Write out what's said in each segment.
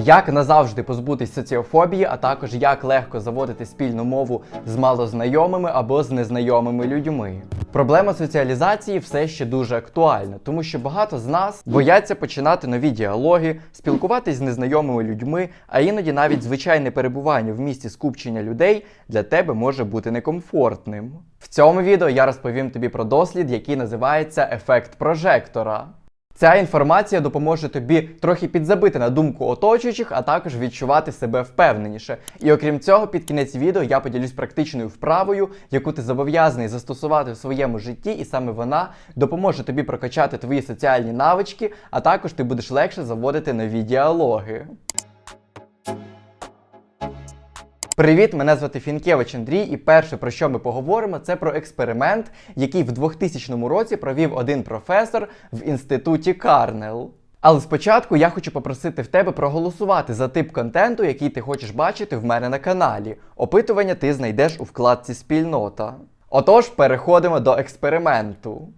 як назавжди позбутись соціофобії, а також як легко заводити спільну мову з малознайомими або з незнайомими людьми. Проблема соціалізації все ще дуже актуальна, тому що багато з нас бояться починати нові діалоги, спілкуватись з незнайомими людьми, а іноді навіть звичайне перебування в місті скупчення людей для тебе може бути некомфортним. В цьому відео я розповім тобі про дослід, який називається ефект прожектора. Ця інформація допоможе тобі трохи підзабити на думку оточуючих, а також відчувати себе впевненіше. І окрім цього, під кінець відео я поділюсь практичною вправою, яку ти зобов'язаний застосувати в своєму житті, і саме вона допоможе тобі прокачати твої соціальні навички, а також ти будеш легше заводити нові діалоги. Привіт, мене звати Фінкевич Андрій, і перше, про що ми поговоримо, це про експеримент, який в 2000 році провів один професор в інституті Карнел. Але спочатку я хочу попросити в тебе проголосувати за тип контенту, який ти хочеш бачити в мене на каналі. Опитування ти знайдеш у вкладці Спільнота. Отож, переходимо до експерименту.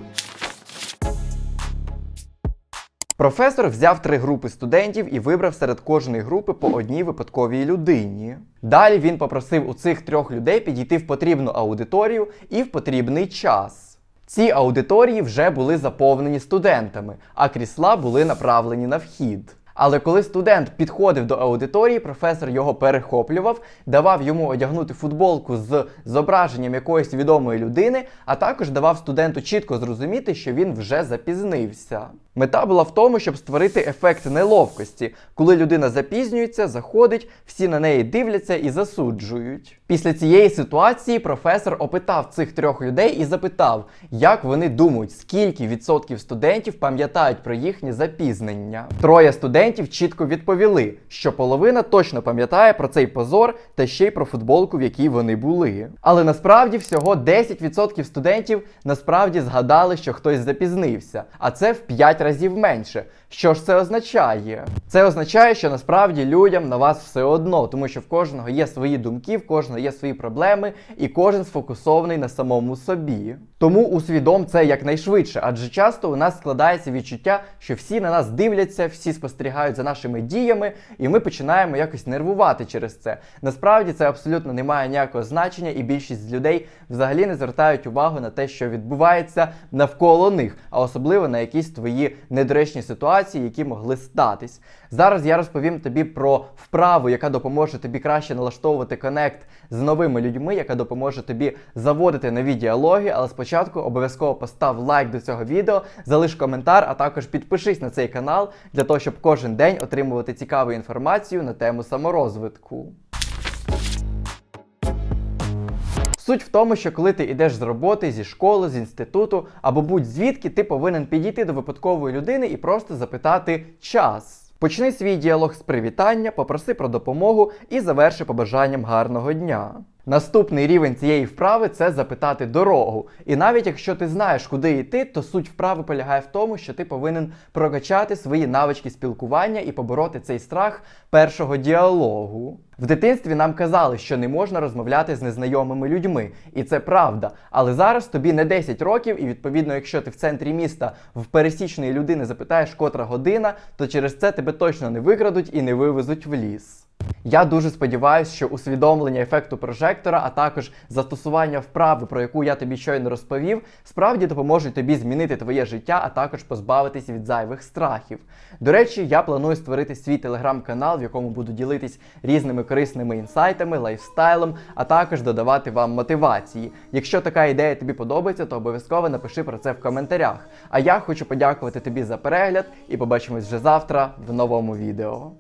Професор взяв три групи студентів і вибрав серед кожної групи по одній випадковій людині. Далі він попросив у цих трьох людей підійти в потрібну аудиторію і в потрібний час. Ці аудиторії вже були заповнені студентами, а крісла були направлені на вхід. Але коли студент підходив до аудиторії, професор його перехоплював, давав йому одягнути футболку з зображенням якоїсь відомої людини, а також давав студенту чітко зрозуміти, що він вже запізнився. Мета була в тому, щоб створити ефект неловкості, коли людина запізнюється, заходить, всі на неї дивляться і засуджують. Після цієї ситуації професор опитав цих трьох людей і запитав, як вони думають, скільки відсотків студентів пам'ятають про їхнє запізнення. Троє студентів чітко відповіли, що половина точно пам'ятає про цей позор та ще й про футболку, в якій вони були. Але насправді всього 10% студентів насправді згадали, що хтось запізнився, а це в 5 разів менше. Що ж це означає? Це означає, що насправді людям на вас все одно, тому що в кожного є свої думки, в кожного є свої проблеми, і кожен сфокусований на самому собі. Тому усвідом це якнайшвидше, адже часто у нас складається відчуття, що всі на нас дивляться, всі спостерігають за нашими діями, і ми починаємо якось нервувати через це. Насправді це абсолютно не має ніякого значення, і більшість людей взагалі не звертають увагу на те, що відбувається навколо них, а особливо на якісь твої недоречні ситуації, які могли статись. Зараз я розповім тобі про вправу, яка допоможе тобі краще налаштовувати конект з новими людьми, яка допоможе тобі заводити нові діалоги. Але спочатку обов'язково постав лайк до цього відео, залиш коментар, а також підпишись на цей канал для того, щоб кожен день отримувати цікаву інформацію на тему саморозвитку. Суть в тому, що коли ти йдеш з роботи, зі школи, з інституту або будь-звідки, ти повинен підійти до випадкової людини і просто запитати час. Почни свій діалог з привітання, попроси про допомогу і заверши побажанням гарного дня. Наступний рівень цієї вправи це запитати дорогу. І навіть якщо ти знаєш, куди йти, то суть вправи полягає в тому, що ти повинен прокачати свої навички спілкування і побороти цей страх першого діалогу. В дитинстві нам казали, що не можна розмовляти з незнайомими людьми, і це правда. Але зараз тобі не 10 років, і відповідно, якщо ти в центрі міста в пересічної людини запитаєш, котра година, то через це тебе точно не викрадуть і не вивезуть в ліс. Я дуже сподіваюся, що усвідомлення ефекту прожектора, а також застосування вправи, про яку я тобі щойно розповів, справді допоможуть тобі змінити твоє життя, а також позбавитись від зайвих страхів. До речі, я планую створити свій телеграм-канал, в якому буду ділитись різними корисними інсайтами, лайфстайлом, а також додавати вам мотивації. Якщо така ідея тобі подобається, то обов'язково напиши про це в коментарях. А я хочу подякувати тобі за перегляд і побачимось вже завтра в новому відео.